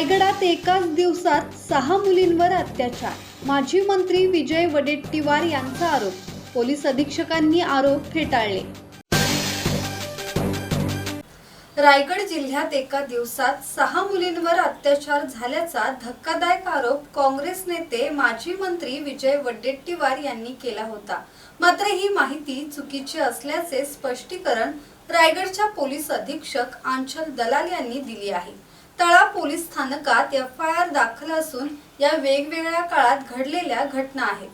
रायगडात एकाच दिवसात सहा मुलींवर अत्याचार. माजी मंत्री विजय वडेट्टीवार यांचा आरोप. पोलीस अधीक्षकांनी आरोप फेटाळले. रायगड जिल्ह्यात एका दिवसात सहा मुलींवर अत्याचार झाल्याचा धक्कादायक आरोप काँग्रेस नेते माजी मंत्री विजय वडेट्टीवार यांनी केला होता. मात्र ही माहिती चुकीची असल्याचे स्पष्टीकरण रायगडच्या पोलीस अधीक्षक आंचल दलाल यांनी दिली आहे. तळा पोलीस स्थानकात एफ आय आर दाखल असून या वेगवेगळ्या काळात घडलेल्या घटना आहेत.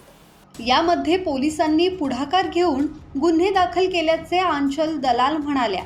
यामध्ये पोलिसांनी पुढाकार घेऊन गुन्हे दाखल केल्याचे आंचल दलाल म्हणाल्या.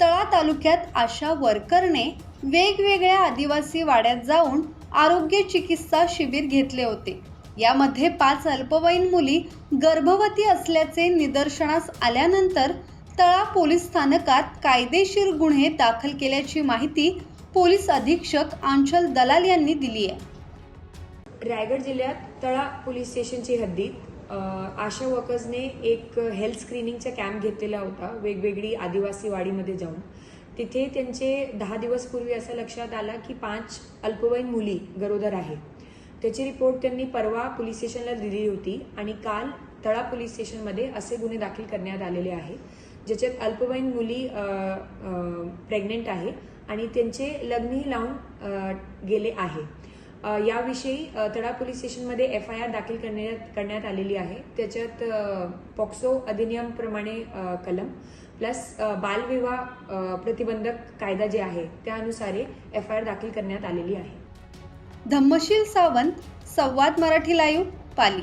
तळा तालुक्यात आशा वर्करने वेगवेगळ्या आदिवासी वाड्यात जाऊन आरोग्य चिकित्सा शिबिर घेतले होते. यामध्ये पाच अल्पवयीन मुली गर्भवती असल्याचे निदर्शनास आल्यानंतर तळा पोलीस स्थानकात कायदेशीर गुन्हे दाखल केल्याची माहिती पोलीस अधीक्षक आंचल दलाल यांनी दिली आहे. रायगड जिल्ह्यात तळा पोलीस स्टेशनची हद्दीत आशा वर्कर्सने एक हेल्थ स्क्रीनिंगचा कॅम्प घेतलेला होता वेगवेगळी आदिवासी वाडीमध्ये जाऊन. तिथे त्यांचे दहा दिवस पूर्वी असं लक्षात आलं की पाच अल्पवयीन मुली गरोदर आहेत. त्याची रिपोर्ट त्यांनी परवा पोलीस स्टेशनला दिली होती आणि काल तळा पोलीस स्टेशनमध्ये असे गुन्हे दाखल करण्यात आलेले आहेत. ज्याच्यात अल्पवयीन मुली प्रेग्नेंट आहे आणि त्यांचे लग्नही लावून गेले आहे. याविषयी तडा पोलीस स्टेशनमध्ये एफ आय आर दाखल करण्यात करण्यात आलेली आहे. त्याच्यात पॉक्सो अधिनियमप्रमाणे कलम प्लस बालविवाह प्रतिबंधक कायदा जे आहे त्यानुसारे एफ आय आर दाखल करण्यात आलेली आहे. धम्मशील सावंत संवाद मराठी लाईव्ह पाली.